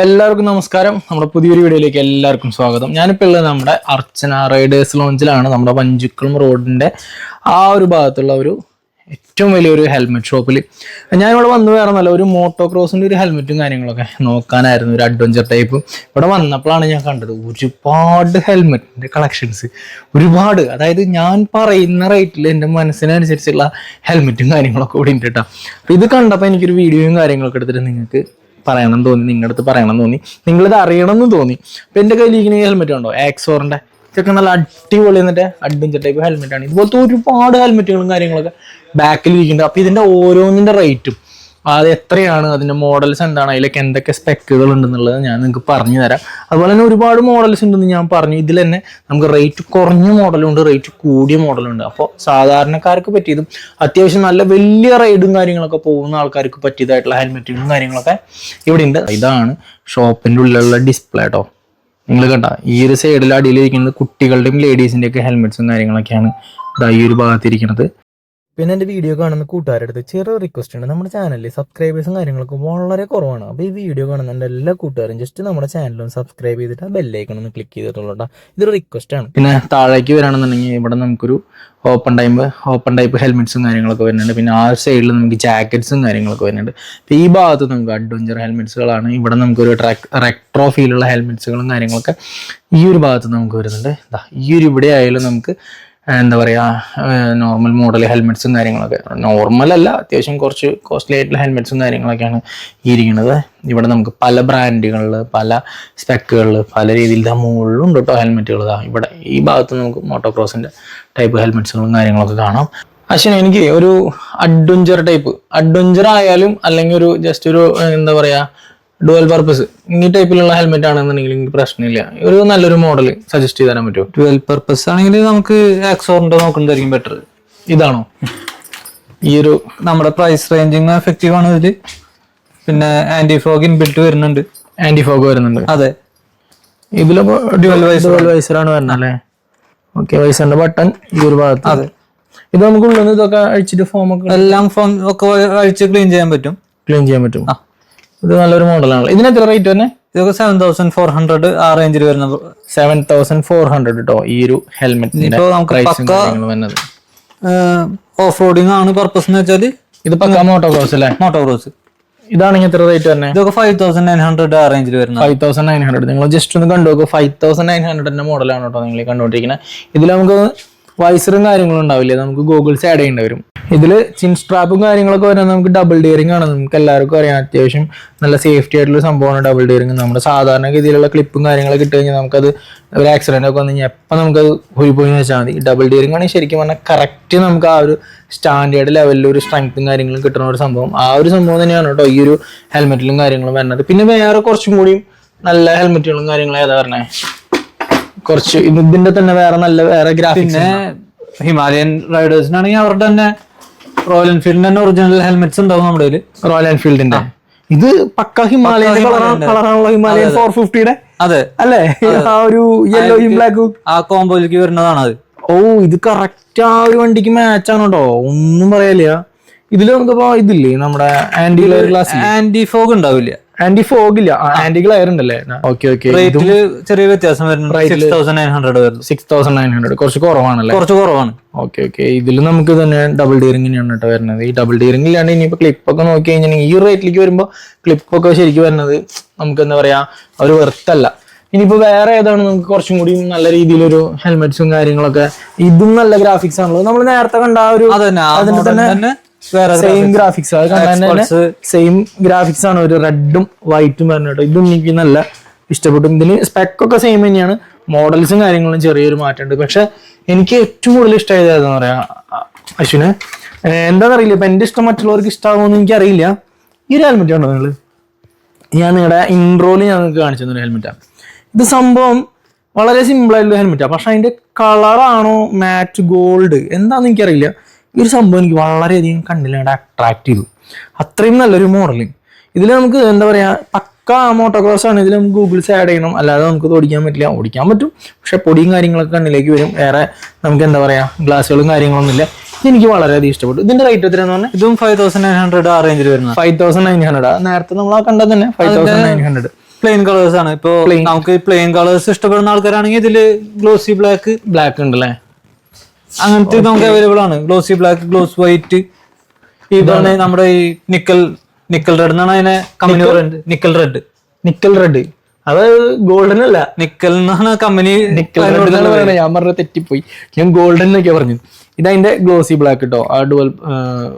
എല്ലാവർക്കും നമസ്കാരം. നമ്മുടെ പുതിയൊരു വീഡിയോയിലേക്ക് എല്ലാവർക്കും സ്വാഗതം. ഞാനിപ്പോൾ ഉള്ളത് നമ്മുടെ അർച്ചന റൈഡേഴ്സ് ലോഞ്ചിലാണ് നമ്മുടെ വഞ്ചിക്കുളം റോഡിന്റെ ആ ഒരു ഭാഗത്തുള്ള ഒരു ഏറ്റവും വലിയൊരു ഹെൽമെറ്റ് ഷോപ്പിൽ ഞാനിവിടെ വന്ന് വേറെ നല്ല ഒരു മോട്ടോ ക്രോസിന്റെ ഒരു ഹെൽമെറ്റും കാര്യങ്ങളൊക്കെ നോക്കാനായിരുന്നു. ഒരു അഡ്വഞ്ചർ ടൈപ്പ് ഇവിടെ വന്നപ്പോഴാണ് ഞാൻ കണ്ടത് ഒരുപാട് ഹെൽമെറ്റിന്റെ കളക്ഷൻസ് ഒരുപാട്. അതായത് ഞാൻ പറയുന്ന റേറ്റിൽ എന്റെ മനസ്സിനനുസരിച്ചുള്ള ഹെൽമെറ്റും കാര്യങ്ങളൊക്കെ ഇവിടെ ഉണ്ട് കേട്ടോ അപ്പോൾ ഇത് കണ്ടപ്പോൾ എനിക്കൊരു വീഡിയോയും കാര്യങ്ങളൊക്കെ എടുത്തിട്ട് നിങ്ങൾക്ക് പറയണം തോന്നി നിങ്ങളുടെ അടുത്ത് പറയണം തോന്നി നിങ്ങളിത് അറിയണം എന്ന് തോന്നി. അപ്പൊ എന്റെ കയ്യിൽ ഇങ്ങനെ ഹെൽമെറ്റ് ഉണ്ടോ? ആക്സോറിന്റെ ഇതൊക്കെ നല്ല അടിപൊളി എന്നിട്ട് അഡ്വഞ്ചർ ടൈപ്പ് ഹെൽമെറ്റ് ആണ്. ഇതുപോലത്തെ ഒരുപാട് ഹെൽമെറ്റുകളും കാര്യങ്ങളൊക്കെ ബാക്കിൽ ഇരിക്കുന്നുണ്ട് അപ്പൊ ഇതിന്റെ ഓരോന്നിന്റെ റേറ്റും അത് എത്രയാണ്? അതിന്റെ മോഡൽസ് എന്താണ്? അതിലൊക്കെ എന്തൊക്കെ സ്പെക്കുകൾ ഉണ്ടെന്നുള്ളത് ഞാൻ നിങ്ങൾക്ക് പറഞ്ഞു തരാം. അതുപോലെ തന്നെ ഒരുപാട് മോഡൽസ് ഉണ്ടെന്ന് ഞാൻ പറഞ്ഞു. ഇതിൽ തന്നെ നമുക്ക് റേറ്റ് കുറഞ്ഞ മോഡലുണ്ട് റേറ്റ് കൂടിയ മോഡലുണ്ട് അപ്പോൾ സാധാരണക്കാർക്ക് പറ്റിയതും അത്യാവശ്യം നല്ല വലിയ റൈഡും കാര്യങ്ങളൊക്കെ പോകുന്ന ആൾക്കാർക്ക് പറ്റിയതായിട്ടുള്ള ഹെൽമെറ്റുകളും കാര്യങ്ങളൊക്കെ ഇവിടെ ഉണ്ട്. ഇതാണ് ഷോപ്പിന്റെ ഉള്ളിലുള്ള ഡിസ്പ്ലേ കേട്ടോ നിങ്ങൾ കണ്ട ഈ ഒരു സൈഡിൽ അടിയിലിരിക്കുന്നത് കുട്ടികളുടെയും ലേഡീസിന്റെയൊക്കെ ഹെൽമെറ്റ്സും കാര്യങ്ങളൊക്കെയാണ് ഇതാ ഈ ഒരു ഭാഗത്തിരിക്കുന്നത് പിന്നെ എന്റെ വീഡിയോ കാണുന്ന കൂട്ടുകാരുടെ അടുത്ത് ചെറിയ റിക്വസ്റ്റ് ഉണ്ട്. നമ്മുടെ ചാനലിൽ സബ്സ്ക്രൈബേഴ്സും കാര്യങ്ങളൊക്കെ വളരെ കുറവാണ്. അപ്പോൾ ഈ വീഡിയോ കാണുന്ന എന്റെ എല്ലാ കൂട്ടുകാരും ജസ്റ്റ് നമ്മുടെ ചാനലും സബ്സ്ക്രൈബ് ചെയ്തിട്ട് ആ ബെല്ലൈക്കൺ ഒന്ന് ക്ലിക്ക് ചെയ്തിട്ടുള്ളൂ കേട്ടോ ഇതൊരു റിക്വസ്റ്റ് ആണ്. പിന്നെ താഴേക്ക് വരാണെന്നുണ്ടെങ്കിൽ ഇവിടെ നമുക്കൊരു ഓപ്പൺ ടൈപ്പ് ഓപ്പൺ ടൈപ്പ് ഹെൽമെറ്റ്സും കാര്യങ്ങളൊക്കെ വരുന്നുണ്ട്. പിന്നെ ആ സൈഡിൽ നമുക്ക് ജാക്കറ്റ്സും കാര്യങ്ങളൊക്കെ വരുന്നുണ്ട്. അപ്പോൾ ഈ ഭാഗത്ത് നമുക്ക് അഡ്വഞ്ചർ ഹെൽമെറ്റ്സുകളാണ് ഇവിടെ നമുക്കൊരു ട്രാക്ക് റെക്ട്രോ ഫീലുള്ള ഹെൽമെറ്റ്സുകളും കാര്യങ്ങളൊക്കെ ഈ ഒരു ഭാഗത്ത് നമുക്ക് വരുന്നുണ്ട്. ഈ ഒരു ഇവിടെ ആയാലും നമുക്ക് എന്താ പറയുക നോർമൽ മോഡൽ ഹെൽമെറ്റ്സും കാര്യങ്ങളൊക്കെ. നോർമൽ അല്ല അത്യാവശ്യം കുറച്ച് കോസ്റ്റ്ലി ആയിട്ടുള്ള ഹെൽമെറ്റ്സും കാര്യങ്ങളൊക്കെയാണ് ഇരിക്കുന്നത്. ഇവിടെ നമുക്ക് പല ബ്രാൻഡുകളിൽ പല സ്പെക്കുകളിൽ പല രീതിയിൽ ഇതാ മുകളിലുണ്ട് കേട്ടോ ഹെൽമെറ്റുകൾ ഇതാ ഇവിടെ ഈ ഭാഗത്ത് നമുക്ക് മോട്ടോക്രോസിന്റെ ടൈപ്പ് ഹെൽമെറ്റ്സുകളും കാര്യങ്ങളൊക്കെ കാണാം. അശ്വിൻ എനിക്ക് ഒരു അഡ്വഞ്ചർ ടൈപ്പ് അഡ്വഞ്ചർ ആയാലും അല്ലെങ്കിൽ ഒരു ജസ്റ്റ് ഒരു എന്താ പറയുക ഡുവൽ പർപ്പസ് ഈ ടൈപ്പിലുള്ള ഹെൽമെറ്റ് ആണെന്നുണ്ടെങ്കിൽ എനിക്ക് പ്രശ്നമില്ല. ഒരു നല്ലൊരു മോഡൽ സജസ്റ്റ് ചെയ്ത് തരാൻ പറ്റുമോ? ഡുവൽ പർപ്പസ് ആണെങ്കിൽ നമുക്ക് ആക്സോറിന്റെ നോക്കുന്നതായിരിക്കും ബെറ്റർ ഇതാണോ? ഈ ഒരു നമ്മുടെ പ്രൈസ് റേഞ്ചിങ് എഫക്റ്റീവ് ആണ് ഇതിൽ. പിന്നെ ആന്റി ഫോഗ് ഇൻബിൽറ്റ് വരുന്നുണ്ട്. ആന്റി ഫോഗ് വരുന്നുണ്ട് അതെ ഇതിലിപ്പോ ഡ്യുവൽ വൈസർ വൈസറാണ് വരുന്നത്. അല്ലേ? ഓക്കെ വൈസറിന്റെ ബട്ടൺ ഈ ഒരു ഭാഗത്ത്. അതെ. ഇത് നമുക്ക് ഉള്ളത് ഇതൊക്കെ അഴിച്ചിട്ട് ഫോം ഒക്കെ എല്ലാം ഫോം ഒക്കെ അഴിച്ച് ക്ലീൻ ചെയ്യാൻ പറ്റും. ക്ലീൻ ചെയ്യാൻ പറ്റും. ഇത് നല്ലൊരു മോഡലാണ് ഇതിന് എത്ര റേറ്റ് തന്നെ ഇതൊക്കെ സെവൻ തൗസൻഡ് ഫോർ ഹൺഡ്രഡ് ആ റേഞ്ചിൽ വരുന്ന സെവൻ തൗസൻഡ് ഫോർ ഹൺഡ്രഡ് കേട്ടോ ഈ ഒരു ഹെൽമെറ്റ് നമുക്ക് ഓഫ് റോഡിംഗ് ആണ് പർപ്പസ് എന്ന് വെച്ചാൽ ഇത് പക്ക മോട്ടോ ക്രോസ് അല്ലേ? മോട്ടോ ക്രോസ് ഇതാണെങ്കിൽ എത്ര റേറ്റ് തന്നെ ഇതൊക്കെ ഫൈവ് തൗസൻഡ് നയൻ ഹൺഡ്രഡ് ആ റേഞ്ചിൽ വരുന്നത്. ഫൈവ് തൗസൻഡ് നയൻ ഹൺഡ്രഡ് നിങ്ങൾ ജസ്റ്റ് ഒന്ന് കണ്ടു നോക്കുക ഫൈവ് തൗസൻഡ് നയൻ ഹൺഡ്രഡിന്റെ മോഡലാണ് കേട്ടോ നിങ്ങൾ കണ്ടുകൊണ്ടിരിക്കുന്നത് ഇതിൽ നമുക്ക് വൈസറും കാര്യങ്ങളും ഉണ്ടാവില്ലേ? നമുക്ക് ഗോഗിൾസ് ആഡ് ചെയ്യേണ്ടി വരും. ഇതിൽ ചിൻ സ്ട്രാപ്പും കാര്യങ്ങളൊക്കെ വരുന്നത് നമുക്ക് ഡബിൾ ഡിയറിംഗ് ആണ്. നമുക്ക് എല്ലാവർക്കും അറിയാം. അത്യാവശ്യം നല്ല സേഫ്റ്റി ആയിട്ടുള്ള സംഭവമാണ് ഡബിൾ ഡിയറിംഗ് നമ്മുടെ സാധാരണ ഗതിയിലുള്ള ക്ലിപ്പും കാര്യങ്ങളൊക്കെ ഇട്ട് കഴിഞ്ഞാൽ നമുക്കത് ഒരു ആക്സിഡന്റ് ഒക്കെ വന്നു കഴിഞ്ഞാൽ എപ്പോൾ നമുക്കത് പോയി പോയി വെച്ചാൽ മതി. ഡബിൾ ഡിയറിംഗ് ആണ് ശരിക്കും പറഞ്ഞാൽ കറക്റ്റ് നമുക്ക് ആ ഒരു സ്റ്റാൻഡേർഡ് ലെവലിൽ ഒരു സ്ട്രെങ്ത്തും കാര്യങ്ങളും കിട്ടുന്ന ഒരു സംഭവം. ആ ഒരു സംഭവം തന്നെയാണ് കേട്ടോ ഈ ഒരു ഹെൽമെറ്റിലും കാര്യങ്ങളും വരുന്നത്. പിന്നെ വേറെ കുറച്ചും കൂടിയും നല്ല ഹെൽമെറ്റുകളും കാര്യങ്ങളും ഏതാ പറഞ്ഞേ? കുറച്ച് ഇത് ഇതിന്റെ തന്നെ വേറെ നല്ല വേറെ ഗ്രാഫിക്സ് പിന്നെ ഹിമാലയൻ റൈഡേഴ്സിനാണെങ്കിൽ അവരുടെ തന്നെ റോയൽ എൻഫീൽഡിന്റെ തന്നെ ഒറിജിനൽ ഹെൽമെറ്റ്സ് ഉണ്ടാവും നമ്മുടെ റോയൽ എൻഫീൽഡിന്റെ ഇത് പക്ക ഹിമാലയൻ. കളറാണല്ലോ ഹിമാലയൻ ഫോർ ഫിഫ്റ്റിയുടെ അതെ. അല്ലേ? ആ ഒരു യെല്ലോയും ബ്ലാക്കും ആ കോമ്പോയിലേക്ക് വരുന്നതാണ് അത്. ഓ ഇത് കറക്റ്റ് ആ ഒരു വണ്ടിക്ക് മാച്ച് ആണ് കേട്ടോ ഒന്നും പറയാനില്ല ഇതിൽ നമുക്കിപ്പോ ഇതില്ലേ നമ്മുടെ ആന്റി ഗ്ലാസ് ആന്റി ഫോഗ് ഉണ്ടാവില്ല. ആന്റി ഫോഗ് ഇല്ല. ആന്റി ഗ്ലെയർ ഉണ്ടല്ലേ ഓക്കെ ഓക്കെ. റേറ്റിൽ ചെറിയ വ്യത്യാസം വരുന്നുണ്ട്. സിക്സ് തൗസൻഡ് നയൻ ഹൺഡ്രഡ് വരുന്നു. സിക്സ് തൗസൻഡ് നയൻ ഹൺഡ്രഡ് കുറച്ച് കുറവാണല്ലേ? കുറച്ച് കുറവാണ്. Okay okay. ഇതിൽ നമുക്ക് തന്നെ ഡബിൾ ഡിയറിംഗിനാണ് കേട്ടോ വരുന്നത്. ഈ ഡബിൾ ഡിയറിംഗ് ഇല്ലാണ്ട് ഇനിയിപ്പോൾ ക്ലിപ്പൊക്കെ നോക്കി കഴിഞ്ഞാൽ ഈ റേറ്റിലേക്ക് വരുമ്പോൾ ക്ലിപ്പൊക്കെ ശരിക്കും വരുന്നത് നമുക്ക് എന്താ പറയാ ഒരു വെർത്തല്ല ഇനിയിപ്പോൾ വേറെ ഏതാണ് നമുക്ക് കുറച്ചും കൂടി നല്ല രീതിയിലൊരു ഹെൽമെറ്റ്സും കാര്യങ്ങളൊക്കെ ഇതും നല്ല ഗ്രാഫിക്സ് ആണല്ലോ. നമ്മൾ നേരത്തെ കണ്ട ആ ഒരു അതിന്റെ തന്നെ സെയിം ഗ്രാഫിക്സ് അത് കണ്ടാൽ തന്നെ. സെയിം ഗ്രാഫിക്സ് ആണ്. ഒരു റെഡും വൈറ്റും കേട്ടോ ഇതും എനിക്ക് നല്ല ഇഷ്ടപ്പെട്ടു. ഇതിന് സ്പെക്കൊക്കെ സെയിം തന്നെയാണ്. മോഡൽസും കാര്യങ്ങളും ചെറിയൊരു മാറ്റമുണ്ട്. പക്ഷെ എനിക്ക് ഏറ്റവും കൂടുതൽ ഇഷ്ടമായത് ഏതാന്ന് പറയാ? അശ്വിന് എന്താണെന്നറിയില്ല ഇപ്പൊ എന്റെ ഇഷ്ടം മറ്റുള്ളവർക്ക് ഇഷ്ടമാകുമെന്ന് എനിക്കറിയില്ല. ഈ ഒരു ഹെൽമെറ്റ് ആണോ നിങ്ങൾ ഞാൻ നിങ്ങളുടെ ഇൻട്രോയിൽ ഞാൻ നിങ്ങൾക്ക് കാണിച്ചു തന്നൊരു ഹെൽമെറ്റാണ് ഇത് സംഭവം വളരെ സിമ്പിൾ ആയിട്ടുള്ള ഹെൽമെറ്റാണ് പക്ഷെ അതിന്റെ കളറാണോ മാറ്റ് ഗോൾഡ് എന്താണെന്ന് എനിക്കറിയില്ല. ഈ ഒരു സംഭവം എനിക്ക് വളരെയധികം കണ്ണിലാണ്ട് അട്രാക്ട് ചെയ്തു. അത്രയും നല്ലൊരു മോഡൽ ഇതിൽ നമുക്ക് എന്താ പറയുക പക്ക മോട്ടോക്രോസ് ആണ്. ഇതിൽ നമുക്ക് ഗൂഗിൾസ് ആഡ് ചെയ്യണം. അല്ലാതെ നമുക്ക് ഇത് ഓടിക്കാൻ പറ്റില്ല. ഓടിക്കാൻ പറ്റും. പക്ഷെ പൊടിയും കാര്യങ്ങളൊക്കെ കണ്ണിലേക്ക് വരും. വേറെ നമുക്ക് എന്താ പറയുക ഗ്ലാസ്സുകളും കാര്യങ്ങളൊന്നും ഇല്ല എനിക്ക് വളരെയധികം ഇഷ്ടപ്പെട്ടു. ഇതിന്റെ റേറ്റ് എത്രയാന്ന് പറഞ്ഞാൽ ഇതും ഫൈവ് തൗസൻഡ് നയൻ ഹൺഡ്രഡ് ആ റേഞ്ചിൽ വരുന്നത്. ഫൈവ് തൗസൻഡ് നയൻ ഹൺഡ്രഡ് നേരത്തെ നമ്മൾ ആ കണ്ടത് തന്നെ five thousand nine hundred plain colours ആണ്. ഇപ്പോൾ നമുക്ക് പ്ലെയിൻ കളേഴ്സ് ഇഷ്ടപ്പെടുന്ന ആൾക്കാരാണെങ്കിൽ ഇതിൽ ഗ്ലോസി ബ്ലാക്ക് ബ്ലാക്ക് ഉണ്ടല്ലേ? അങ്ങനത്തെ നമുക്ക് അവൈലബിൾ ആണ്. ഗ്ലോസി ബ്ലാക്ക് ഗ്ലോസ് വൈറ്റ് ഈ പറഞ്ഞ നമ്മുടെ ഈ നിക്കൽ നിക്കൽ റെഡ് എന്നാണ് അതിനെ കമ്പനി പറയുന്നത്. നിക്കൽ റെഡ് നിക്കൽ റെഡ് അത് ഗോൾഡൻ അല്ല. നിക്കൽ എന്നാണ് കമ്പനി നിക്കൽ റെഡ് എന്നാണ് ഞാൻ പറഞ്ഞത് തെറ്റിപ്പോയി. ഞാൻ ഗോൾഡൻ എന്നൊക്കെ പറഞ്ഞു ഇതതിന്റെ ഗ്ലോസി ബ്ലാക്ക് കേട്ടോ ആ ഡുവൽ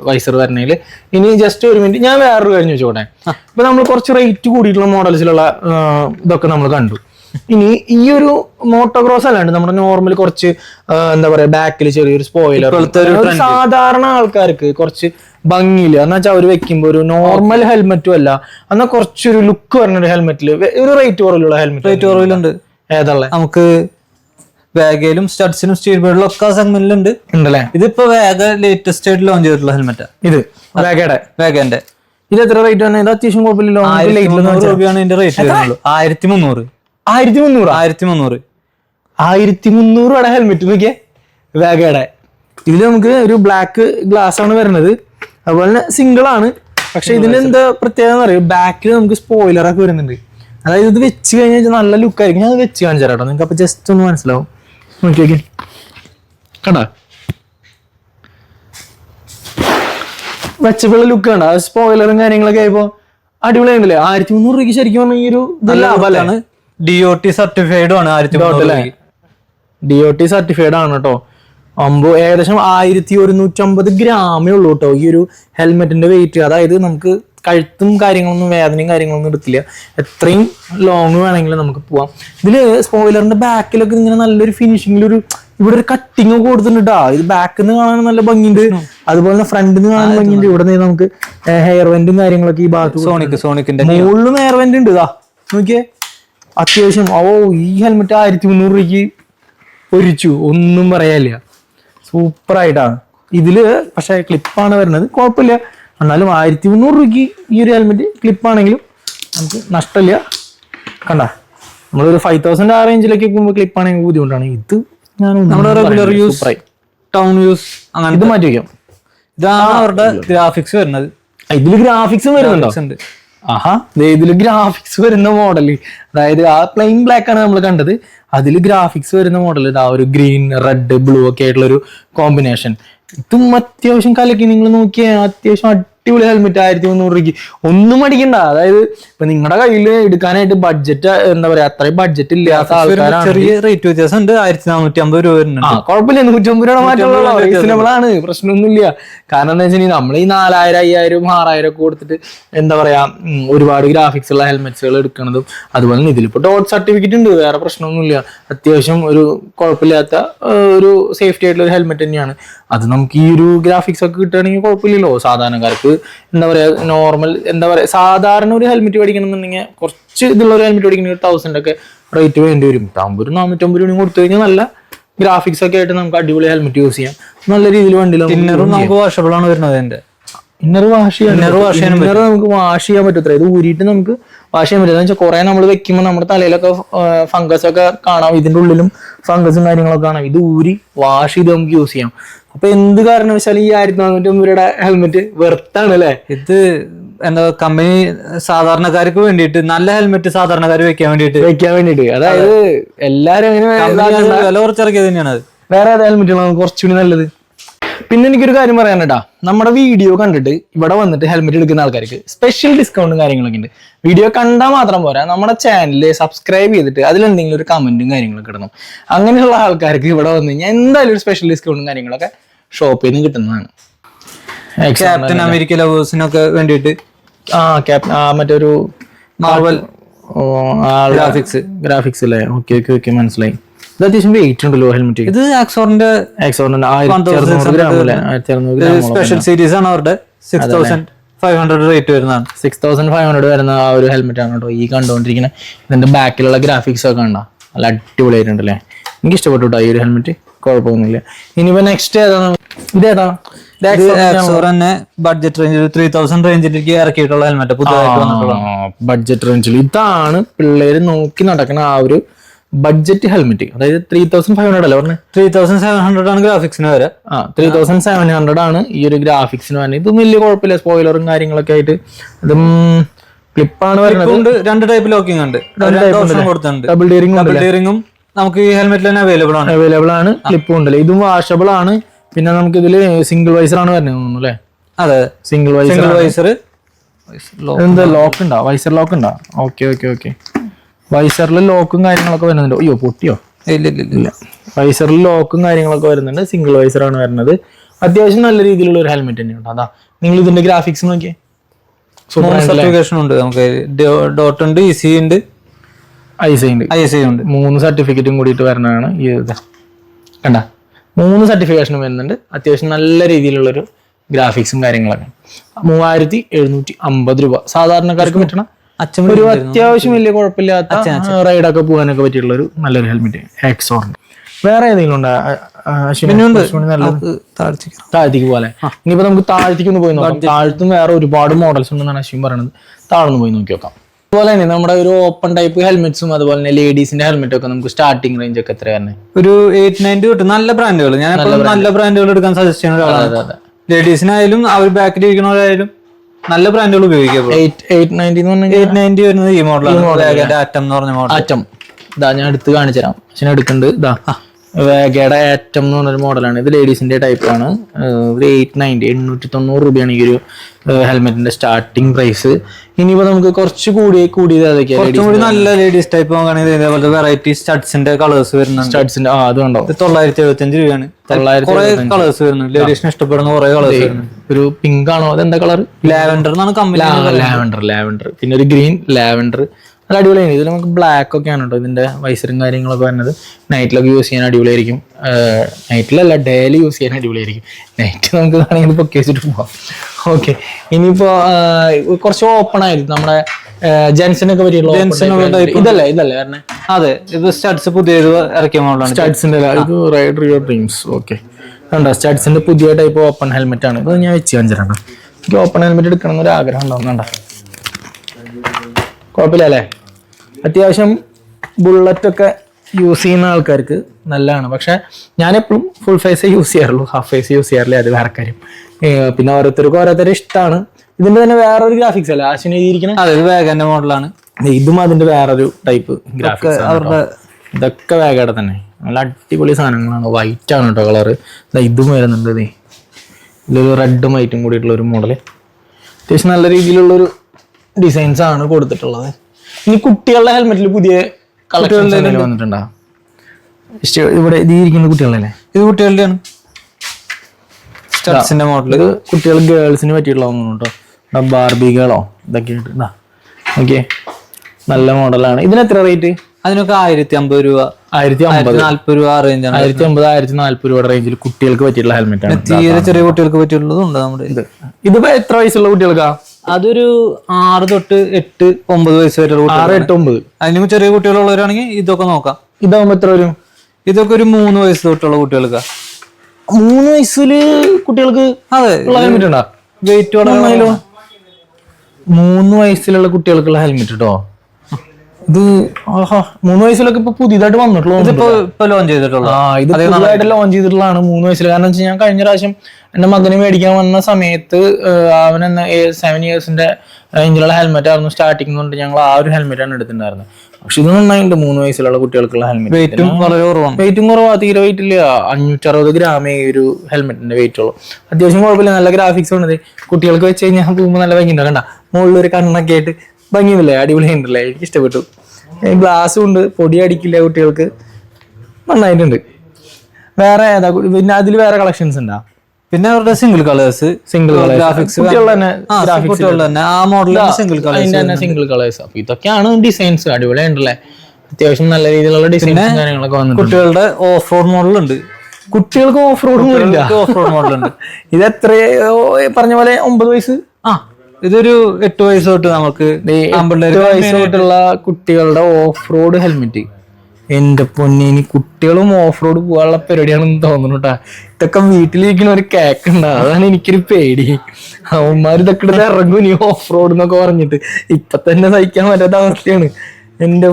വൈസർ വരണേൽ. ഇനി ജസ്റ്റ് ഒരു മിനിറ്റ് ഞാൻ വേറൊരു കാര്യം ചോദിച്ചോട്ടെ? ഇപ്പൊ നമ്മൾ കുറച്ച് റേറ്റ് കൂടിയിട്ടുള്ള മോഡൽസിലുള്ള ഇതൊക്കെ നമ്മൾ കണ്ടു. ഇനി ഈ ഒരു മോട്ടോക്രോസ് അല്ലാണ്ട് നമ്മുടെ നോർമൽ കുറച്ച് എന്താ പറയാ ബാക്കിൽ ചെറിയൊരു സ്പോയിലർ സാധാരണ ആൾക്കാർക്ക് കുറച്ച് ഭംഗിയില്ല. എന്ന് വെച്ചാൽ അവർ വെക്കുമ്പോ ഒരു നോർമൽ ഹെൽമെറ്റും അല്ല. എന്നാൽ കുറച്ചൊരു ലുക്ക് പറഞ്ഞ ഒരു ഹെൽമെറ്റിൽ ഒരു റേറ്റ് കുറവിലുള്ള ഹെൽമെറ്റ് റേറ്റ് കുറവിലുണ്ട്. ഏതാളെ നമുക്ക് വേഗയിലും സ്റ്റഡ്സിനും സ്റ്റീൽ ബേർഡിലും ഒക്കെ സെഗ്മെന്റിലുണ്ട് ഉണ്ടല്ലേ? ഇതിപ്പോ വേഗ ലേറ്റസ്റ്റ് ആയിട്ട് ലോഞ്ച് ചെയ്തിട്ടുള്ള ഹെൽമെറ്റാ ഇത് വേഗയുടെ. വേഗന്റെ. ഇത് എത്ര റേറ്റ് ആണ്? ഇത് അത്യാവശ്യം മുന്നൂറ് രൂപയാണ് ഇതിന്റെ റേറ്റ് ആയിരത്തി മുന്നൂറ്. ആയിരത്തി മുന്നൂറ് ആയിരത്തി മുന്നൂറ് ആയിരത്തി മുന്നൂറ് രൂപയുടെ ഹെൽമെറ്റ് നോക്കിയേ. വേഗയുടെ. ഇതിൽ നമുക്ക് ഒരു ബ്ലാക്ക് ഗ്ലാസ് ആണ് വരുന്നത്. അതുപോലെ തന്നെ സിംഗിൾ ആണ്. പക്ഷെ ഇതിന് എന്താ പ്രത്യേകത എന്ന് അറിയോ ബാക്കിൽ നമുക്ക് സ്പോയിലർ ഒക്കെ വരുന്നുണ്ട്. അതായത് ഇത് വെച്ച് കഴിഞ്ഞാൽ നല്ല ലുക്ക് ആയിരിക്കും. ഞാൻ വെച്ച് കാണിച്ചു തരാം നിങ്ങൾക്ക് അപ്പൊ ജസ്റ്റ് ഒന്ന് മനസ്സിലാവും. നോക്കി നോക്കി. കണ്ടാ? വെച്ചപ്പോഴുള്ള ലുക്ക് കണ്ട? സ്പോയിലറും കാര്യങ്ങളൊക്കെ ആയപ്പോ അടിപൊളിയായില്ലേ ആയിരത്തി മുന്നൂറ് രൂപയ്ക്ക് ശരിക്കും പറഞ്ഞാൽ ഈ ഒരു ഇത് ലാഭമല്ലേ? ആണ്. ഡി ഒ ടി സർട്ടിഫൈഡും ആണ് ആയിരത്തി ഡി ഒ ടി സർട്ടിഫൈഡ് ആണ് കേട്ടോ. അമ്പോ ഏകദേശം ആയിരത്തി ഒരുന്നൂറ്റമ്പത് ഗ്രാമേ ഉള്ളൂ കേട്ടോ. ഈ ഒരു ഹെൽമെറ്റിന്റെ വെയിറ്റ് അതായത് നമുക്ക് കഴുത്തും കാര്യങ്ങളൊന്നും വേദനയും കാര്യങ്ങളൊന്നും എടുത്തില്ല. എത്രയും ലോങ് വേണമെങ്കിലും നമുക്ക് പോവാം. ഇതിൽ സ്പോയിലറിന്റെ ബാക്കിലൊക്കെ ഇങ്ങനെ നല്ലൊരു ഫിനിഷിംഗിൽ ഒരു ഇവിടെ ഒരു കട്ടിങ് കൊടുത്തിട്ടുണ്ട് ട്ടാ. ഇത് ബാക്കിൽ നിന്ന് കാണാൻ നല്ല ഭംഗിയുണ്ട്. അതുപോലെ തന്നെ ഫ്രണ്ടിൽ നിന്ന് കാണാൻ ഭംഗിയുണ്ട്. ഇവിടെ നിന്ന് നമുക്ക് ഹെയർ വെന്റും കാര്യങ്ങളൊക്കെ ഈ ഭാഗത്ത് സോണിക് സോണിക്കിന്റെ മുകളിലും ഹെയർ വെന്റ് ഉണ്ട് ഇതാ നോക്കിയേ. അത്യാവശ്യം ഓ ഈ ഹെൽമെറ്റ് ആയിരത്തി മുന്നൂറ് രൂപയ്ക്ക് ഒരിച്ചു ഒന്നും പറയാനില്ല. സൂപ്പർ ആയിട്ടാണ് ഇതിൽ പക്ഷെ ക്ലിപ്പാണ് വരുന്നത്. കുഴപ്പമില്ല. എന്നാലും ആയിരത്തി മുന്നൂറ് രൂപയ്ക്ക് ഈ ഒരു ഹെൽമെറ്റ് ക്ലിപ്പാണെങ്കിലും നമുക്ക് നഷ്ടമില്ല. കണ്ട നമ്മളൊരു ഫൈവ് തൗസൻഡ് ആ റേഞ്ചിലേക്ക് പോകുമ്പോൾ ക്ലിപ്പാണെങ്കിൽ ബുദ്ധിമുട്ടാണ്. ഇത് ഞാൻ നമ്മുടെ റെഗുലർ യൂസ് ടൗൺ യൂസ് അങ്ങനെ ഇത് മാറ്റി വയ്ക്കാം ഇതാണ് അവരുടെ ഗ്രാഫിക്സ് വരുന്നത്. ഇതിൽ ഗ്രാഫിക്സ് വരുന്നുണ്ടോ? ആഹാ ദേ ഇതിൽ ഗ്രാഫിക്സ് വരുന്ന മോഡൽ അതായത് ആ പ്ലെയിൻ ബ്ലാക്ക് ആണ് നമ്മൾ കണ്ടത്. അതിൽ ഗ്രാഫിക്സ് വരുന്ന മോഡൽ ആ ഒരു ഗ്രീൻ റെഡ് ബ്ലൂ ഒക്കെ ആയിട്ടുള്ള ഒരു കോമ്പിനേഷൻ ഇതും അത്യാവശ്യം കലക്കി നിങ്ങൾ നോക്കിയാൽ അത്യാവശ്യം അടിപൊളി ഹെൽമെറ്റ് ആയിരത്തി മുന്നൂറ് രൂപയ്ക്ക്. ഒന്നും അടിക്കണ്ട. അതായത് ഇപ്പൊ നിങ്ങളുടെ കയ്യിൽ എടുക്കാനായിട്ട് ബഡ്ജറ്റ് എന്താ പറയാ അത്രയും ബഡ്ജറ്റ് ഇല്ലാത്ത ആൾക്കാരാണ്. ചെറിയ റേറ്റ് വ്യത്യാസം ഉണ്ട് ആയിരത്തി നാനൂറ്റി അമ്പത് രൂപ കുഴപ്പമില്ല നൂറ്റമ്പത് രൂപ മാറ്റമുള്ള റീസണബിൾ ആണ്. പ്രശ്നമൊന്നുമില്ല. കാരണം എന്താ വെച്ചാൽ നമ്മൾ ഈ നാലായിരം അയ്യായിരം ആറായിരം ഒക്കെ കൊടുത്തിട്ട് എന്താ പറയാ ഒരുപാട് ഗ്രാഫിക്സ് ഉള്ള ഹെൽമെറ്റ്സുകൾ എടുക്കണതും അതുപോലെ തന്നെ ഇതിലിപ്പോ ഡോട്ട് സർട്ടിഫിക്കറ്റ് ഉണ്ട്. വേറെ പ്രശ്നമൊന്നുമില്ല. അത്യാവശ്യം ഒരു കുഴപ്പമില്ലാത്ത ഒരു സേഫ്റ്റി ആയിട്ടുള്ള ഒരു ഹെൽമെറ്റ് തന്നെയാണ്. അത് നമുക്ക് ഈ ഒരു ഗ്രാഫിക്സ് ഒക്കെ കിട്ടുകയാണെങ്കിൽ കുഴപ്പമില്ലല്ലോ. സാധാരണക്കാർക്ക് എന്താ പറയാ നോർമൽ എന്താ പറയാ സാധാരണ ഒരു ഹെൽമെറ്റ് മേടിക്കണമെന്നുണ്ടെങ്കിൽ കുറച്ച് ഇതുള്ള ഒരു ഹെൽമെറ്റ് മേടിക്കണമെങ്കിൽ തൗസൻഡ് ഒക്കെ റേറ്റ് വേണ്ടി വരും. ഇതാകുമ്പോൾ ഒരു നാനൂറ്റമ്പത് രൂപ കൊടുത്തു കഴിഞ്ഞാൽ നല്ല ഗ്രാഫിക്സ് ഒക്കെ ആയിട്ട് നമുക്ക് അടിപൊളി ഹെൽമെറ്റ് യൂസ് ചെയ്യാം. നല്ല രീതിയിൽ വണ്ടി ഇന്നറും നമുക്ക് വാഷബിൾ ആണ് വരുന്നത് എന്റെ ഇന്നർ വാഷ് ചെയ്യാൻ Inner wash ചെയ്യാനും ഇന്നർ നമുക്ക് വാഷ് ചെയ്യാൻ പറ്റത്ര ഇത് ഊരിയിട്ട് നമുക്ക് വാഷ് ചെയ്യാൻ പറ്റില്ല. വെച്ചാൽ കുറെ നമ്മൾ വെക്കുമ്പോൾ നമ്മുടെ തലയിലൊക്കെ ഫംഗസ് ഒക്കെ കാണാം. ഇതിന്റെ ഉള്ളിലും ഫംഗസും കാര്യങ്ങളൊക്കെ കാണാം. ഇത് ഊരി വാഷ് ചെയ്ത് നമുക്ക് യൂസ് ചെയ്യാം. അപ്പൊ എന്ത് വെച്ചാൽ ഈ ആയിരത്തി നാനൂറ്റി രൂപയുടെ ഹെൽമെറ്റ് വെർത്താണ് അല്ലേ ഇത് എന്താ കമ്പനി സാധാരണക്കാർക്ക് വേണ്ടിയിട്ട് നല്ല ഹെൽമെറ്റ് സാധാരണക്കാർ വെക്കാൻ വേണ്ടിയിട്ട്. വെക്കാൻ വേണ്ടിട്ട് അതായത് എല്ലാരും അങ്ങനെ വില കുറച്ചിറക്കിയത് തന്നെയാണ് അത്. വേറെ ഏത് ഹെൽമെറ്റുകളാണ് കുറച്ചുകൂടി നല്ലത്. പിന്നെ എനിക്കൊരു കാര്യം പറയാനട്ടാ നമ്മുടെ വീഡിയോ കണ്ടിട്ട് ഇവിടെ വന്നിട്ട് ഹെൽമെറ്റ് എടുക്കുന്ന ആൾക്കാർക്ക് സ്പെഷ്യൽ ഡിസ്കൗണ്ടും കാര്യങ്ങളൊക്കെ ഉണ്ട്. വീഡിയോ കണ്ടാൽ മാത്രം പോരാ. നമ്മുടെ ചാനൽ സബ്സ്ക്രൈബ് ചെയ്തിട്ട് അതിലെന്തെങ്കിലും ഒരു കമന്റും കാര്യങ്ങളൊക്കെ ഇടണം. അങ്ങനെയുള്ള ആൾക്കാർക്ക് ഇവിടെ വന്ന് കഴിഞ്ഞാൽ എന്തായാലും ഒരു സ്പെഷ്യൽ ഡിസ്കൗണ്ടും കാര്യങ്ങളൊക്കെ ഷോപ്പിൽ നിന്ന് കിട്ടുന്നതാണ്. ക്യാപ്റ്റൻ അമേരിക്ക ലവേഴ്സിനൊക്കെ വേണ്ടിയിട്ട്. ആ ക്യാപ്റ്റൻ ആ മറ്റൊരു മാർവൽ ഗ്രാഫിക്സ് ഗ്രാഫിക്സ് അല്ലേ ഓക്കെ ഓക്കെ ഓക്കെ മനസ്സിലായി. ഇത് അത്യാവശ്യം വെയിറ്റ് ഉണ്ടല്ലോ ഹെൽമെറ്റ് ഇത് ആക്സോറിന്റെ ആക്സോറിന്റെ ആയിരത്തി സ്പെഷ്യൽ സീരീസ് ആണ് അവരുടെ. Six thousand five hundred rate വരുന്നതാണ്. സിക്സ് തൗസൻഡ് ഫൈവ് ഹൺഡ്രഡ് വരുന്ന ആ ഒരു ഹെൽമെറ്റ് ആണ് കേട്ടോ. ഈ കണ്ടുകൊണ്ടിരിക്കുന്ന ഇതിന്റെ ബാക്കിലുള്ള ഗ്രാഫിക്സ് ഒക്കെ കണ്ടോ? നല്ല അടിപൊളിയായിട്ടുണ്ടല്ലേ എനിക്ക് ഇഷ്ടപ്പെട്ടു കേട്ടോ ഈ ഒരു ഹെൽമെറ്റ് കുഴപ്പമൊന്നുമില്ല. ഇനിയിപ്പോ നെക്സ്റ്റ് ഏതാണ്? ഇതേതാ? തന്നെ ബഡ്ജറ്റ് റേഞ്ചിൽ ത്രീ തൗസൻഡ് റേഞ്ചിലേക്ക് ഇറക്കിയിട്ടുള്ള ഹെൽമെറ്റ് പുതുതായിട്ട് വന്നിട്ടുള്ള ബഡ്ജറ്റ് റേഞ്ചിൽ ഇതാണ് പിള്ളേര് നോക്കി നടക്കുന്ന ആ ഒരു ബഡ്ജറ്റ് ഹെൽമെറ്റ് അതായത് ത്രീ തൗസൻഡ് ഫൈവ് ഹൺഡ്രഡ് അല്ലേ പറഞ്ഞത് ത്രീ തൗസൻഡ് സെവൻ ഹൺഡ്രഡ് ആണ് ഗ്രാഫിക്സിന് വരെ. ആ ത്രീ തൗസൻഡ് സെവൻ ഹൺഡ്രഡ് ആണ് ഈ ഒരു ഗ്രാഫിക്സിന് വരുന്നത് ഇതും വലിയ കുഴപ്പമില്ല. സ്പോയിലറും കാര്യങ്ങളൊക്കെ ആയിട്ട് ഇതും ക്ലിപ്പാണ് വരുന്നത് രണ്ട് ടൈപ്പ് ലോക്കിംഗ് ഉണ്ട്. ഡബിൾ ഡിയറിംഗും നമുക്ക് ഈ ഹെൽമെറ്റിൽ തന്നെ അവൈലബിൾ ആണ്. അവൈലബിൾ ആണ് ക്ലിപ്പും ഉണ്ടല്ലോ? ഇതും വാഷബിൾ ആണ്. പിന്നെ നമുക്ക് ഇതിൽ സിംഗിൾ വൈസർ ആണ് വരുന്നത് തോന്നുന്നു അല്ലേ? അതെ. സിംഗിൾ വൈസർ സിംഗിൾ വൈസർ എന്താ ലോക്ക് ഉണ്ടോ? വൈസർ ലോക്ക് ഉണ്ടോ? ഓക്കെ ഓക്കെ ഓക്കെ വൈസറിൽ ലോക്കും കാര്യങ്ങളൊക്കെ വരുന്നുണ്ട്. അയ്യോ പൊട്ടിയോ? ഇല്ല ഇല്ല ഇല്ല. വൈസറിൽ ലോക്കും കാര്യങ്ങളൊക്കെ വരുന്നുണ്ട്. സിംഗിൾ വൈസർ ആണ് വരുന്നത്. അത്യാവശ്യം നല്ല രീതിയിലുള്ള ഒരു ഹെൽമെറ്റ് തന്നെയുണ്ട് അതാ. നിങ്ങൾ ഇതിന്റെ ഗ്രാഫിക്സ് നോക്കിയേ. സർട്ടിഫിക്കേഷൻ ഉണ്ട്. നമുക്ക് ഡോട്ട് ഉണ്ട് ഇ സി ഉണ്ട്. ഐസ് ഉണ്ട്. ഐ എസ് ഐ ഉണ്ട്. മൂന്ന് സർട്ടിഫിക്കറ്റും കൂടിയിട്ട് വരുന്നതാണ് ഈ ഇത്. കണ്ട? മൂന്ന് സർട്ടിഫിക്കേഷനും വരുന്നുണ്ട്. അത്യാവശ്യം നല്ല രീതിയിലുള്ളൊരു ഗ്രാഫിക്സും കാര്യങ്ങളൊക്കെ. മൂവായിരത്തി എഴുന്നൂറ്റി അമ്പത് രൂപ. സാധാരണക്കാർക്ക് പറ്റണ ഒരു അത്യാവശ്യം വലിയ കുഴപ്പമില്ലാത്ത റൈഡൊക്കെ പോകാനൊക്കെ പറ്റിയുള്ള ഒരു നല്ലൊരു ഹെൽമെറ്റ് എക്സോറിന്റെ വേറെ ഏതെങ്കിലും ഉണ്ടോ? താഴത്തേക്ക്. പോലെ. ഇനിയിപ്പോ നമുക്ക് താഴത്തേക്ക് ഒന്ന് പോയി നോക്കാം. താഴ്ത്തും. വേറെ ഒരുപാട് മോഡൽസ് ഉണ്ടെന്നാണ് അശ്വിൻ പറയുന്നത് താഴ്ന്നു പോയി നോക്കി നോക്കാം. അതുപോലെ തന്നെ നമ്മുടെ ഒരു ഓപ്പൺ ടൈപ്പ് ഹെൽമെറ്റ്സും അതുപോലെ തന്നെ ലേഡീസിന്റെ ഹെൽമെറ്റ് ഒക്കെ നമുക്ക് സ്റ്റാർട്ടിംഗ് റേഞ്ച് ഒക്കെ എത്രയാണ് തന്നെ ഒരു എയ്റ്റ് നയന്റി കിട്ടും നല്ല ബ്രാൻഡുകൾ ഞാൻ നല്ല ബ്രാൻഡുകൾ എടുക്കാൻ സജസ്റ്റ് ചെയ്യുന്ന ഒരാളാണ്. ലേഡീസിനായാലും അവർ ബാക്കിൽ ഇരിക്കുന്നവരായാലും നല്ല ബ്രാൻഡുകൾ ഉപയോഗിക്കാം എയ്റ്റ് നയന്റി എന്ന് പറഞ്ഞാൽ എയ്റ്റ് നയന്റി വരുന്നത് ഈ മോഡലാണ് ആറ്റം എന്ന് പറഞ്ഞ മോഡൽ ആറ്റം ഇതാ ഞാൻ എടുത്ത് കാണിച്ചു തരാം പക്ഷെ എടുക്കുന്നുണ്ട്. ഇതാ വേഗയുടെ ആറ്റം എന്ന് പറഞ്ഞൊരു മോഡലാണ് ഇത് ലേഡീസിന്റെ ടൈപ്പാണ് ഇത് എയ്റ്റ് നയന്റി എണ്ണൂറ്റി തൊണ്ണൂറ് രൂപയാണ് ഈ ഒരു ഹെൽമെറ്റിന്റെ സ്റ്റാർട്ടിംഗ് പ്രൈസ് ഇനിയിപ്പോ നമുക്ക് കുറച്ച് കൂടി കുറച്ചും കൂടി നല്ല ലേഡീസ് ടൈപ്പ് നോക്കുകയാണെങ്കിൽ ഇതേപോലത്തെ വെറൈറ്റി സ്റ്റഡ്സിന്റെ കളേഴ്സ് വരുന്നുണ്ട്. സ്റ്റഡ്സിന്റെ ആ അത് ഉണ്ടോ തൊള്ളായിരത്തി എഴുപത്തഞ്ച് രൂപയാണ്. തൊള്ളായിരത്തി കുറെ കളേഴ്സ് വരുന്നുണ്ട്. ലേഡീസിന് ഇഷ്ടപ്പെടുന്ന കുറെ കളേഴ്സ് വരുന്നുണ്ട്. ഒരു പിങ്ക് ആണോ? അതെന്താ കളർ ലാവൻഡർ എന്നാണ് കമ്പനി ലാവൻഡർ ലാവൻഡർ പിന്നെ ഒരു ഗ്രീൻ ലാവൻഡർ നല്ല അടിപൊളിയാണ് ഇതിൽ നമുക്ക് ബ്ലാക്ക് ഒക്കെയാണ് കേട്ടോ ഇതിന്റെ വൈസറും കാര്യങ്ങളൊക്കെ വരുന്നത്. നൈറ്റിലൊക്കെ യൂസ് ചെയ്യാൻ അടിപൊളിയായിരിക്കും. നൈറ്റിലല്ല ഡെയിലി യൂസ് ചെയ്യാൻ അടിപൊളിയായിരിക്കും. നൈറ്റ് നമുക്ക് വേണമെങ്കിൽ പൊക്കി വെച്ചിട്ട് പോവാം. ഓക്കെ ഇനിയിപ്പോൾ കുറച്ച് ഓപ്പൺ ആയിരിക്കും നമ്മുടെ ജെൻസിനൊക്കെ പറ്റിയുള്ള. ഇതല്ലേ ഇതല്ലേ പറഞ്ഞേ അതെ ഇത് സ്റ്റഡ്സ് പുതിയത് ഇറക്കിയ മോഡലാണ്. സ്റ്റാഡ്സിന്റെ ഇത് റൈഡ് റിയർ ഡ്രീംസ് ഓക്കെ കണ്ടോ സ്റ്റഡ്സിന്റെ പുതിയ ടൈപ്പ് ഓപ്പൺ ഹെൽമെറ്റ് ആണ്. ഇത് ഞാൻ വെച്ച് കാണിച്ചിട്ടുണ്ട്. എനിക്ക് ഓപ്പൺ ഹെൽമെറ്റ് എടുക്കണം എന്നൊരു ആഗ്രഹം ഉണ്ടാവുന്നുണ്ടോ കുഴപ്പമില്ല അല്ലേ? അത്യാവശ്യം ബുള്ളറ്റൊക്കെ യൂസ് ചെയ്യുന്ന ആൾക്കാർക്ക് നല്ലതാണ്. പക്ഷെ ഞാൻ എപ്പോഴും ഫുൾ ഫേസ് യൂസ് ചെയ്യാറുള്ളൂ. ഹാഫ് ഫേസ് യൂസ് ചെയ്യാറില്ല. അത് വേറെ കാര്യം. പിന്നെ ഓരോരുത്തർക്കും ഓരോരുത്തരുടെ ഇഷ്ടമാണ്. ഇതിന്റെ തന്നെ വേറൊരു ഗ്രാഫിക്സ് അല്ലേ? ആശിന് എഴുതിയിരിക്കണം? അതെ ഇത് വേഗന്റെ മോഡലാണ് ഇതും അതിന്റെ വേറൊരു ടൈപ്പ് ഗ്രാഫിക്സ് അവരുടെ ഇതൊക്കെ വേഗയുടെ തന്നെ. നല്ല അടിപൊളി സാധനങ്ങളാണ്. വൈറ്റ് ആണ് കേട്ടോ കളറ് ഇതും വരുന്നുണ്ട് ഇതേ ഇതിലൊരു റെഡും വൈറ്റും കൂടിയിട്ടുള്ള ഒരു മോഡൽ അത്യാവശ്യം നല്ല രീതിയിലുള്ളൊരു ഡിസൈൻസ് ആണ് കൊടുത്തിട്ടുള്ളത്. ഇനി കുട്ടികളുടെ ഹെൽമെറ്റിൽ പുതിയ കളക്ഷൻസ് വന്നിട്ടുണ്ടോ? ഇഷ്ട- ഇവിടെ ഇതിരിക്കുന്ന ഇരിക്കുന്ന കുട്ടികളല്ലേ? ഇത് കുട്ടികളുടെയാണ്. സ്റ്റഡ്സിന്റെ മോഡൽ ഇത് കുട്ടികൾ ഗേൾസിന് പറ്റിയിട്ടുള്ള കേട്ടോ. ബാർബികളോ ഇതൊക്കെ ഓക്കെ നല്ല മോഡലാണ്. ഇതിന് എത്ര റേറ്റ് അതിനൊക്കെ ആയിരത്തി അമ്പത് രൂപ. ആയിരത്തി അമ്പത് നാല്പത് രൂപ ആ റേഞ്ചാണ് ആയിരത്തി അമ്പത് ആയിരത്തി നാല്പത് രൂപയുടെ റേഞ്ചിൽ കുട്ടികൾക്ക് പറ്റിയിട്ടുള്ള ഹെൽമെറ്റ് ആണ്. തീരെ ചെറിയ കുട്ടികൾക്ക് പറ്റിയുള്ളതും ഉണ്ട് നമ്മുടെ ഇത്. ഇതിപ്പോ എത്ര വയസ്സുള്ള കുട്ടികൾക്കാ? അതൊരു ആറ് തൊട്ട് എട്ട് ഒമ്പത് വയസ്സ് വരെ ആറ് എട്ട് ഒമ്പത്. അതിനും ചെറിയ കുട്ടികളുള്ളവരാണെങ്കിൽ ഇതൊക്കെ നോക്കാം. ഇതാകുമ്പോ എത്ര വരും? ഇതൊക്കെ ഒരു മൂന്ന് വയസ്സ് തൊട്ടുള്ള കുട്ടികൾക്ക്. മൂന്ന് വയസ്സിൽ കുട്ടികൾക്ക് അതെ. ഹെൽമെറ്റ് ഉണ്ടോ? വെയിറ്റ്. മൂന്ന് വയസ്സിലുള്ള കുട്ടികൾക്കുള്ള ഹെൽമെറ്റ് കേട്ടോ ഇത് മൂന്ന് വയസ്സിലൊക്കെ ഇപ്പൊ പുതിയതായിട്ട് വന്നിട്ടുള്ളൂ ഇതിപ്പോ ഇപ്പൊ ലോഞ്ച് ചെയ്തിട്ടുള്ള. ആ ഇത് പുതിയതായിട്ട് ലോഞ്ച് ചെയ്തിട്ടുള്ളതാണ് മൂന്ന് വയസ്സിൽ കാരണം വെച്ചാൽ ഞാൻ കഴിഞ്ഞ പ്രാവശ്യം എന്റെ മകന് മേടിക്കാൻ വന്ന സമയത്ത് അവൻ എന്ന സെവൻ ഇയേഴ്സിന്റെ റേഞ്ചിലുള്ള ഹെൽമെറ്റ് ആയിരുന്നു സ്റ്റാർട്ടിങ് കൊണ്ട് ഞങ്ങൾ ആ ഒരു ഹെൽമെറ്റ് ആണ് എടുത്തിട്ടുണ്ടായിരുന്നത്. പക്ഷെ ഇത് നന്നായിട്ടുണ്ട് മൂന്ന് വയസ്സിലുള്ള കുട്ടികൾക്കുള്ള ഹെൽമെറ്റ് വെയിറ്റും വളരെ കുറവാണ്. വെയിറ്റും കുറവാണ് തീരെ വെയിറ്റ് ഇല്ല. അഞ്ഞൂറ്ററുപത് ഗ്രാമേ ഈ ഒരു ഹെൽമെറ്റിന്റെ വെയിറ്റ് ഉള്ളൂ. അത്യാവശ്യം കുഴപ്പമില്ല നല്ല ഗ്രാഫിക്സ് ഉണ്ട് കുട്ടികൾക്ക് വെച്ച് കഴിഞ്ഞാൽ പോകുമ്പോൾ നല്ല ഭയങ്കര കണ്ട മുകളിൽ ഒരു കണ്ണൊക്കെ ആയിട്ട് ഭംഗിയുന്നില്ലേ അടിപൊളി ഉണ്ടല്ലേ? എനിക്ക് ഇഷ്ടപ്പെട്ടു ഗ്ലാസ്സും ഉണ്ട്. പൊടി അടിക്കില്ല കുട്ടികൾക്ക്. നന്നായിട്ടുണ്ട്. വേറെ ഏതാ? പിന്നെ അതിൽ വേറെ കളക്ഷൻസ് ഉണ്ടാ? പിന്നെ അവരുടെ സിംഗിൾ കളേഴ്സ് സിംഗിൾ ഗ്രാഫിക്സ് തന്നെ ആ സിംഗിൾ കളേഴ്സ് തന്നെ. സിംഗിൾ കളേഴ്സ് അപ്പൊ ഇതൊക്കെയാണ് ഡിസൈൻസ് അടിപൊളിയുണ്ടല്ലേ അത്യാവശ്യം നല്ല രീതിയിലുള്ള ഡിസൈൻസ് കാര്യങ്ങളൊക്കെ വന്നു കുട്ടികളുടെ ഓഫ് റോഡ് മോഡൽ ഉണ്ട്. കുട്ടികൾക്ക് ഓഫ് റോഡ് ഇല്ല. ഓഫ് റോഡ് മോഡൽ ഉണ്ട്. ഇത് എത്ര പറഞ്ഞ പോലെ ഒമ്പത് വയസ്സ് ഇതൊരു എട്ട് വയസ്സ് തൊട്ട് നമുക്ക് എട്ട് വയസ്സ് തൊട്ടുള്ള കുട്ടികളുടെ ഓഫ് റോഡ് ഹെൽമെറ്റ് എന്റെ പൊന്നിനി കുട്ടികളും ഓഫ് റോഡ് പോകാനുള്ള പരിപാടിയാണെന്ന് തോന്നുന്നു കേട്ടാ ഇതൊക്കെ വീട്ടിലിരിക്കുന്ന ഒരു കേക്ക് ഉണ്ട് അതാണ് എനിക്കൊരു പേടി. അവന്മാർ ഇതൊക്കെ ഇറങ്ങും നീ ഓഫ് റോഡ് എന്നൊക്കെ പറഞ്ഞിട്ട്. ഇപ്പൊ തന്നെ സഹിക്കാൻ പറ്റാത്ത അവസ്ഥയാണ്. എന്റെ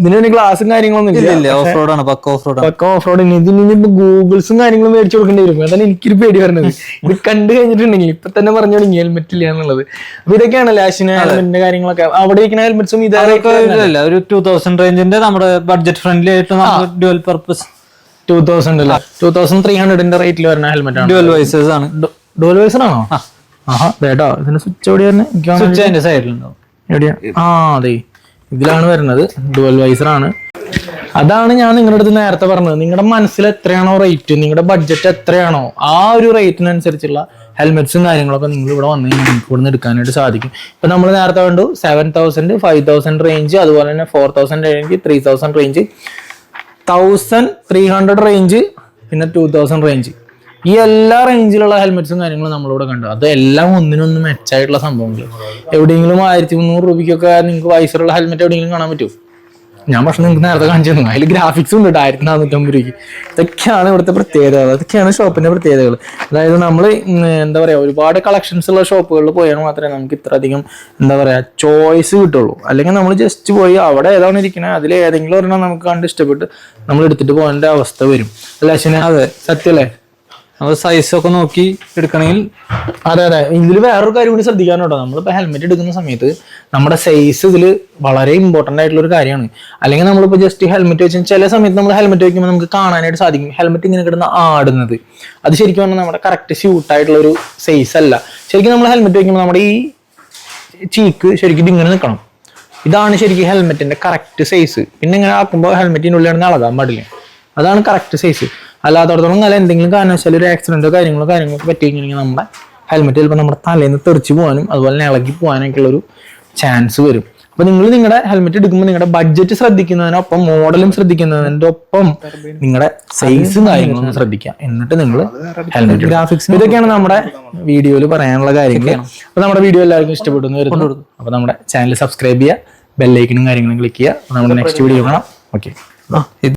ഇതിന് ഗ്ലാസും കാര്യങ്ങളൊന്നും ഇല്ല. ഓഫ് റോഡ് ആണ് പക്ക ഓഫ് റോഡ് പക്ക ഓഫ് റോഡ് ഇതിന് ഇനിയിപ്പോ ഗൂഗിൾസും കാര്യങ്ങളും മേടിച്ചു കൊടുക്കേണ്ടി വരും. അതാണ് എനിക്കൊരു പേടി വരുന്നത്. ഇത് കണ്ടു കഴിഞ്ഞിട്ടുണ്ടെങ്കിൽ ഇപ്പൊ തന്നെ പറഞ്ഞു തുടങ്ങി ഹെൽമെറ്റ് ഇല്ല എന്നുള്ളത്. അപ്പൊ ഇതൊക്കെയാണ് ലാഷിന് ഹെൽമെറ്റിന്റെ കാര്യങ്ങളൊക്കെ. അവിടെ ഇരിക്കുന്ന ഹെൽമെറ്റ്സും ഇതേ ഒരു ടൂ തൗസൻഡ് റേഞ്ചിന്റെ നമ്മുടെ ബഡ്ജറ്റ് ഫ്രണ്ട്ലി ആയിട്ട് ഡ്യുവൽ പർപ്പസ് ടൂ തൗസൻഡ് അല്ല. ടൂ തൗസൻഡ് ത്രീ ഹൺഡ്രഡിന്റെ റേറ്റിൽ വരുന്ന ഹെൽമെറ്റ് ആണ്. ഡ്യുവൽ വൈസേഴ്സ് ആണ്. ഡ്യുവൽ വൈസർ ആണോ? ആഹാ ഇതിന്റെ സ്വിച്ച് എവിടെയാണ് സ്വിച്ച് അതിന്റെ സൈഡിലുണ്ടോ എവിടെയാ? ആ അതെ. ഇതിലാണ് വരുന്നത്. ഡുവൽ ആണ്. അതാണ് ഞാൻ നിങ്ങളുടെ അടുത്ത് നേരത്തെ പറഞ്ഞത്. നിങ്ങളുടെ മനസ്സിൽ എത്രയാണോ റേറ്റ് നിങ്ങളുടെ ബഡ്ജറ്റ് എത്രയാണോ ആ ഒരു റേറ്റിനനുസരിച്ചുള്ള ഹെൽമെറ്റ്സും കാര്യങ്ങളൊക്കെ നിങ്ങൾ ഇവിടെ വന്ന് കഴിഞ്ഞാൽ നിങ്ങൾക്ക് ഇവിടുന്ന് എടുക്കാനായിട്ട് സാധിക്കും. ഇപ്പൊ നമ്മൾ നേരത്തെ കണ്ടു seven thousand five thousand range അതുപോലെ തന്നെ four thousand range three thousand range thousand three hundred range പിന്നെ ടൂ തൗസൻഡ് റേഞ്ച് ഈ എല്ലാ റേഞ്ചിലുള്ള ഹെൽമെറ്റ്സും കാര്യങ്ങളും നമ്മളിവിടെ കണ്ടു. അത് എല്ലാം ഒന്നിനൊന്നും മെച്ചായിട്ടുള്ള സംഭവങ്ങൾ. എവിടെയെങ്കിലും ആയിരത്തി മുന്നൂറ് രൂപയ്ക്കൊക്കെ നിങ്ങൾക്ക് വൈസറുള്ള ഹെൽമെറ്റ് എവിടെയെങ്കിലും കാണാൻ പറ്റുമോ? ഞാൻ പക്ഷെ നിങ്ങൾക്ക് നേരത്തെ കാണിച്ചു തന്നു അതിൽ ഗ്രാഫിക്സ് ഉണ്ട് ആയിരത്തി നാനൂറ്റമ്പത് രൂപയ്ക്ക്. ഇതൊക്കെയാണ് ഇവിടുത്തെ പ്രത്യേകതകൾ. അതൊക്കെയാണ് ഷോപ്പിന്റെ പ്രത്യേകതകൾ. അതായത് നമ്മൾ എന്താ പറയാ ഒരുപാട് കളക്ഷൻസ് ഉള്ള ഷോപ്പുകളിൽ പോയാൽ മാത്രമേ നമുക്ക് ഇത്ര അധികം എന്താ പറയാ ചോയ്സ് കിട്ടുള്ളൂ. അല്ലെങ്കിൽ നമ്മൾ ജസ്റ്റ് പോയി അവിടെ ഏതാണ് ഇരിക്കുന്നത് അതിൽ ഏതെങ്കിലും ഒരെണ്ണം നമുക്ക് കണ്ട് ഇഷ്ടപ്പെട്ട് നമ്മൾ എടുത്തിട്ട് പോകേണ്ട അവസ്ഥ വരും. അല്ല അശ്വിനെ? അതെ. സത്യല്ലേ സൈസ് ഒക്കെ നോക്കി എടുക്കണമെങ്കിൽ അതെ അതെ. ഇതിൽ വേറൊരു കാര്യം കൂടി ശ്രദ്ധിക്കാൻ കേട്ടോ നമ്മളിപ്പോൾ ഹെൽമെറ്റ് എടുക്കുന്ന സമയത്ത് നമ്മുടെ സൈസ് ഇതിൽ വളരെ ഇമ്പോർട്ടന്റ് ആയിട്ടുള്ള ഒരു കാര്യമാണ്. അല്ലെങ്കിൽ നമ്മളിപ്പോൾ ജസ്റ്റ് ഹെൽമെറ്റ് വെച്ച് ചില സമയത്ത് നമ്മൾ ഹെൽമെറ്റ് വെക്കുമ്പോൾ നമുക്ക് കാണാനായിട്ട് സാധിക്കും. ഹെൽമെറ്റ് ഇങ്ങനെ കിടന്ന ആടുന്നത്. അത് ശരിക്കും പറഞ്ഞാൽ നമ്മുടെ കറക്റ്റ് സ്യൂട്ട് ആയിട്ടുള്ള ഒരു സൈസ് അല്ല. ശരിക്കും നമ്മൾ ഹെൽമെറ്റ് വെക്കുമ്പോൾ നമ്മുടെ ഈ ചീക്ക് ശരിക്കും ഇങ്ങനെ നിൽക്കണം ഇതാണ് ശരിക്കും ഹെൽമെറ്റിന്റെ കറക്റ്റ് സൈസ് പിന്നെ ഇങ്ങനെ ആക്കുമ്പോൾ കിടന്ന് ഇളകാൻ പാടില്ല. അതാണ് കറക്റ്റ് സൈസ് അല്ലാത്തടത്തോളം കാലം എന്തെങ്കിലും കാരണവശാലും ഒരു ആക്സിഡന്റോ കാര്യങ്ങളോ കാര്യങ്ങളൊക്കെ പറ്റി കഴിഞ്ഞിട്ടുണ്ടെങ്കിൽ നമ്മുടെ ഹെൽമെറ്റ് ചിലപ്പോൾ നമ്മുടെ തലേന്ന് നിന്ന് തെറിച്ച് പോകാനും അതുപോലെ തന്നെ ഇളകി പോകാനൊക്കെ ഒരു ചാൻസ് വരും. അപ്പൊ നിങ്ങൾ നിങ്ങളുടെ ഹെൽമെറ്റ് എടുക്കുമ്പോൾ നിങ്ങളുടെ ബഡ്ജറ്റ് ശ്രദ്ധിക്കുന്നതിനൊപ്പം മോഡലും ശ്രദ്ധിക്കുന്നതിന്റെ ഒപ്പം നിങ്ങളുടെ സൈസും കാര്യങ്ങളും ശ്രദ്ധിക്കാം ശ്രദ്ധിക്കുക. എന്നിട്ട് നിങ്ങൾ ഹെൽമെറ്റ് ഗ്രാഫിക്സ് ഇതൊക്കെയാണ് നമ്മുടെ വീഡിയോയിൽ പറയാനുള്ള കാര്യങ്ങൾ അപ്പൊ നമ്മുടെ വീഡിയോ എല്ലാവർക്കും ഇഷ്ടപ്പെട്ടു എന്ന് വരുന്നു അപ്പൊ നമ്മുടെ ചാനൽ സബ്സ്ക്രൈബ് ചെയ്യുക ബെല്ലൈക്കനും കാര്യങ്ങളും ക്ലിക്ക് ചെയ്യുക. നമ്മുടെ നെക്സ്റ്റ് വീഡിയോ കാണാം. ഓക്കെ